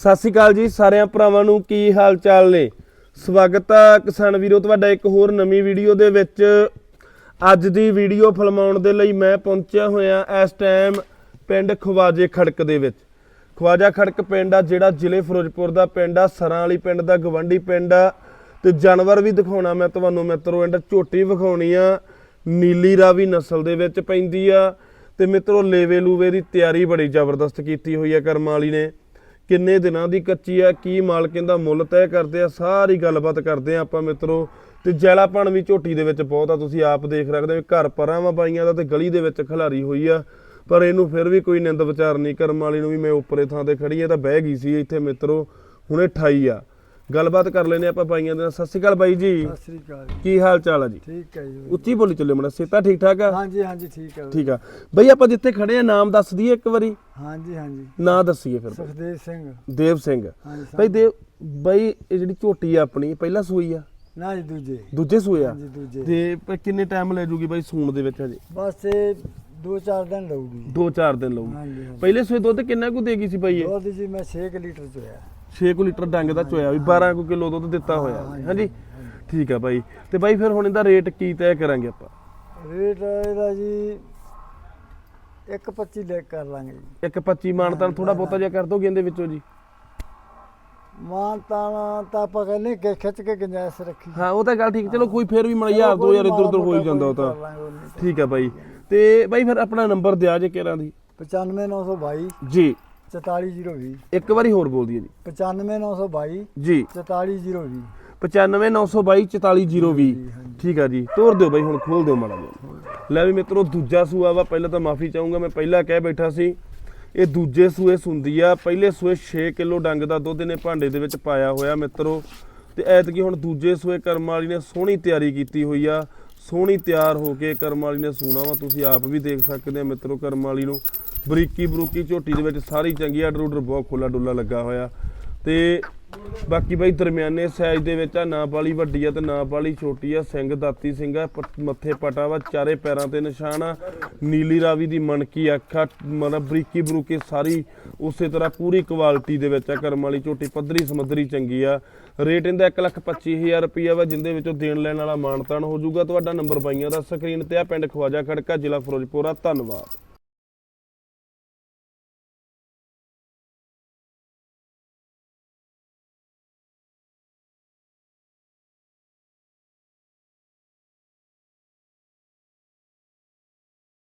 ਸਤਿ ਸ਼੍ਰੀ ਅਕਾਲ ਜੀ ਸਾਰਿਆਂ ਭਰਾਵਾਂ ਨੂੰ ਕੀ ਹਾਲ ਚਾਲ ਨੇ? ਸਵਾਗਤ ਹੈ ਕਿਸਾਨ ਵੀਰੋ, ਤੁਹਾਡਾ ਇੱਕ ਹੋਰ ਨਵੀਂ ਵੀਡੀਓ ਦੇ ਵਿੱਚ। ਅੱਜ ਦੀ ਵੀਡੀਓ ਫਿਲਮਾਉਣ ਦੇ ਲਈ ਮੈਂ ਪਹੁੰਚਿਆ ਹੋਇਆ ਇਸ ਟਾਈਮ ਪਿੰਡ ਖਵਾਜੇ ਖੜਕ ਦੇ ਵਿੱਚ। ਖਵਾਜਾ ਖੜਕ ਪਿੰਡ ਆ, ਜਿਹੜਾ ਜ਼ਿਲ੍ਹੇ ਫਿਰੋਜ਼ਪੁਰ ਦਾ ਪਿੰਡ ਆ, ਸਰਾਂ ਵਾਲੀ ਪਿੰਡ ਦਾ ਗਵੰਡੀ ਪਿੰਡ ਆ। ਤੇ ਜਾਨਵਰ ਵੀ ਦਿਖਾਉਣਾ ਮੈਂ ਤੁਹਾਨੂੰ ਮਿੱਤਰੋ ਐਂਡ ਝੋਟੀ ਵਿਖਾਉਣੀ ਆ। ਨੀਲੀ ਰਾਵੀ ਨਸਲ ਦੇ ਵਿੱਚ ਪੈਂਦੀ ਆ। ਤੇ ਮਿੱਤਰੋ ਲੇਵੇ ਲੂਵੇ ਦੀ ਤਿਆਰੀ ਬੜੀ ਜ਼ਬਰਦਸਤ ਕੀਤੀ ਹੋਈ ਆ ਕਰਮ ਵਾਲੀ ਨੇ। ਕਿੰਨੇ ਦਿਨਾਂ ਦੀ ਕੱਚੀ ਆ, ਕੀ ਮਾਲਕਿਨ ਦਾ ਮੁੱਲ ਤੈਅ ਕਰਦੇ ਆ, ਸਾਰੀ ਗੱਲਬਾਤ ਕਰਦੇ ਆ ਆਪਾਂ ਮਿੱਤਰੋ। ਤੇ ਜੈਲਾਪਣ ਵੀ ਝੋਟੀ ਦੇ ਵਿੱਚ ਬਹੁਤ ਆ, ਤੁਸੀਂ ਆਪ ਦੇਖ ਰੱਖਦੇ ਹੋ ਘਰ ਪਰਾਂ ਵਾ ਬਾਈਆਂ ਦਾ ਤੇ ਗਲੀ ਦੇ ਵਿੱਚ ਖਿਲਾਰੀ ਹੋਈ ਆ। ਪਰ ਇਹਨੂੰ ਫਿਰ ਵੀ ਕੋਈ ਨਿੰਦ ਵਿਚਾਰ ਨਹੀਂ, ਕਰਮ ਵਾਲੀ ਨੂੰ ਵੀ ਮੈਂ ਉੱਪਰੇ ਥਾਂ ਤੇ ਖੜੀ ਆ ਤਾਂ ਬਹਿ ਗਈ ਸੀ ਇੱਥੇ ਮਿੱਤਰੋ, ਹੁਣੇ 28 ਆ। ਗੱਲਬਾਤ ਕਰ ਲੈਨੇ ਆਪਾਂ ਬਾਈਆਂ ਦੇ ਨਾਲ। ਸਤਿ ਸ਼੍ਰੀ ਅਕਾਲ ਬਾਈ ਜੀ। ਸਤਿ ਸ੍ਰੀ ਅਕਾਲ ਜੀ। ਕੀ ਹਾਲ ਚਾਲ ਆ ਜੀ? ਠੀਕ ਹੈ ਜੀ ਉੱਚੀ ਬੋਲੀ ਚੱਲੇ ਮਣਾ ਸੇਤਾ ਠੀਕ ਠਾਕ ਆ? ਹਾਂਜੀ ਹਾਂਜੀ ਠੀਕ ਹੈ ਠੀਕ ਆ। ਬਈ ਆਪਾਂ ਜਿੱਥੇ ਖੜੇ ਆ ਨਾਮ ਦੱਸ ਦਈਏ ਇੱਕ ਵਾਰੀ। ਹਾਂਜੀ ਹਾਂਜੀ। ਨਾਂ ਦੱਸੀਏ ਫਿਰ ਸੁਖਦੇਵ ਸਿੰਘ। ਦੇਵ ਸਿੰਘ। ਹਾਂਜੀ ਬਈ ਦੇਵ ਬਈ ਇਹ ਜਿਹੜੀ ਝੋਟੀ ਆ ਆਪਣੀ ਪਹਿਲਾ ਸੂਈ ਆ? ਨਾ ਜੀ ਦੂਜੇ। ਦੂਜੇ ਸੂਏ ਆ? ਹਾਂਜੀ ਦੂਜੇ। ਤੇ ਪ- ਕਿੰਨੇ ਟਾਈਮ ਲੈ ਜੂਗੀ ਬਈ ਸੂਣ ਦੇ ਵਿੱਚ ਹਜੇ? ਬਸ ਇਹ ਦੋ ਚਾਰ ਦਿਨ ਲਊਗੀ। 2-4 ਦਿਨ ਲਊਗੀ। ਹਾਂਜੀ ਹਾਂਜੀ। ਪਹਿਲੇ ਸੂਏ ਦੁੱਧ ਕਿੰਨਾ ਕੁ ਦੇਗੀ ਸੀ ਬਈ ਇਹ? ਦੁੱਧ ਜੀ ਮੈਂ 6 ਲੀਟਰ ਚੋਇਆ 6 ਲੀਟਰ ਡੰਗ ਦਾ ਚੋਇਆ ਵੀ 12 ਕੁ ਕਿਲੋ ਦੁੱਧ ਦਿੱਤਾ ਹੋਇਆ। ਹਾਂਜੀ ਠੀਕ ਆ ਬਾਈ। ਤੇ ਬਾਈ ਫਿਰ ਹੁਣ ਇਹਦਾ ਰੇਟ ਕੀ ਤੈਅ ਕਰਾਂਗੇ ਆਪਾਂ? ਰੇਟ ਇਹਦਾ ਜੀ 1.25 ਲੈ ਕਰ ਲਾਂਗੇ ਜੀ। ਇੱਕ 25 ਮਾਨਤਾਨ ਥੋੜਾ ਬਹੁਤਾ ਜਿਹਾ ਕਰ ਦੋਗੇ ਇਹਦੇ ਵਿੱਚੋਂ ਜੀ? ਮਾਨ ਤਾਂ ਤਾਂ ਆਪਾਂ ਕਹਿੰਦੇ ਕਿ ਖਿੱਚ ਕੇ ਗੁੰਜਾਇਸ਼ ਰੱਖੀ। ਹਾਂ ਉਹ ਤਾਂ ਗੱਲ ਠੀਕ। ਚਲੋ ਕੋਈ ਫਿਰ ਵੀ ਮਣ ਯਾਰ 2000 ਇੱਧਰ ਉੱਧਰ ਹੋ ਹੀ ਜਾਂਦਾ ਉਹ ਤਾਂ। ਠੀਕ ਆ ਬਾਈ। ਤੇ ਬਾਈ ਫਿਰ ਆਪਣਾ ਨੰਬਰ ਦਿਆ ਜੇ ਕਿਹੜਾ ਦੀ। 95922 ਜੀ। 44020 ਇੱਕ ਵਾਰੀ ਹੋਰ ਬੋਲ ਦਈਏ ਜੀ। 95922 ਜੀ। 44020 95922 44020 ਠੀਕ ਆ ਜੀ। ਤੋਰ ਦਿਓ ਬਾਈ ਹੁਣ ਖੋਲ ਦਿਓ ਮਾੜਾ ਜਿਹਾ। ਲੈ ਵੀ ਮਿੱਤਰੋ ਦੂਜਾ ਸੂਆ ਵਾ ਪਹਿਲਾਂ ਤਾਂ ਮਾਫੀ ਚਾਹੂੰਗਾ ਮੈਂ ਪਹਿਲਾਂ ਕਹਿ ਬੈਠਾ ਸੀ। ਇਹ ਦੂਜੇ ਸੂਏ ਸੁੰਦੀ ਆ। ਪਹਿਲੇ ਸੂਏ 6 ਕਿਲੋ ਡੰਗ ਦਾ ਦੁੱਧ ਨੇ ਭਾਂਡੇ ਦੇ ਵਿੱਚ ਪਾਇਆ ਹੋਇਆ ਮਿੱਤਰੋ। ਤੇ ਐਤਕੀ ਹੁਣ ਦੂਜੇ ਸੂਏ ਕਰਮ ਵਾਲੀ ਨੇ ਸੋਹਣੀ ਤਿਆਰੀ ਕੀਤੀ ਹੋਈ ਆ। ਸੋਹਣੀ ਤਿਆਰ ਹੋ ਕੇ ਕਰਮ ਵਾਲੀ ਨੇ ਸੂਣਾ ਵਾ। ਤੁਸੀਂ ਆਪ ਵੀ ਦੇਖ ਸਕਦੇ ਆ ਮਿੱਤਰੋ ਕਰਮ ਵਾਲੀ ਨੂੰ। ਬਰੀਕੀ ਬਰੂਕੀ ਝੋਟੀ ਦੇ ਵਿੱਚ ਸਾਰੀ ਚੰਗੀ ਆਡਰ ਡਰੂਡਰ ਬਹੁਤ ਖੁੱਲਾ ਡੁੱਲਾ ਲੱਗਾ ਹੋਇਆ। ਤੇ ਬਾਕੀ ਬਾਈ ਦਰਮਿਆਨੇ ਸਾਈਜ਼ ਦੇ ਵਿੱਚ ਆ, ਨਾ ਵਾਲੀ ਵੱਡੀ ਆ ਤੇ ਨਾ ਵਾਲੀ ਛੋਟੀ ਆ, ਸਿੰਘ, ਦਾਤੀ ਸਿੰਘ ਆ ਪ- ਮੱਥੇ ਪਟਾ ਵਾ, ਚਾਰੇ ਪੈਰਾਂ ਤੇ ਨਿਸ਼ਾਨ ਆ, ਨੀਲੀ ਰਾਵੀ ਦੀ ਮਣਕੀ ਅੱਖਾਂ ਮਤਲਬ ਬਰੀਕੀ ਬਰੂਕੀ ਸਾਰੀ ਉਸੇ ਤਰ੍ਹਾਂ ਪੂਰੀ ਕੁਆਲਿਟੀ ਦੇ ਵਿੱਚ ਆ, ਕਰਮ ਵਾਲੀ ਝੋਟੀ, ਪੱਧਰੀ ਸਮੱਧਰੀ ਚੰਗੀ ਆ। ਰੇਟ ਇਹਦਾ 125000 ਰੁਪਈਆ ਵਾ, ਜਿੰਦੇ ਵਿੱਚੋਂ ਦੇਣ ਲੈਣ ਵਾਲਾ ਮਾਨਤਾਨ ਹੋ ਜਾਊਗਾ। ਤੁਹਾਡਾ ਨੰਬਰ ਬਾਈਆਂ ਦਾ ਸਕਰੀਨ ਤੇ ਆ, ਪਿੰਡ ਖਵਾਜਾ ਖੜਕਾ, ਜ਼ਿਲ੍ਹਾ ਫਿਰੋਜ਼ਪੁਰ ਆ। ਧੰਨਵਾਦ।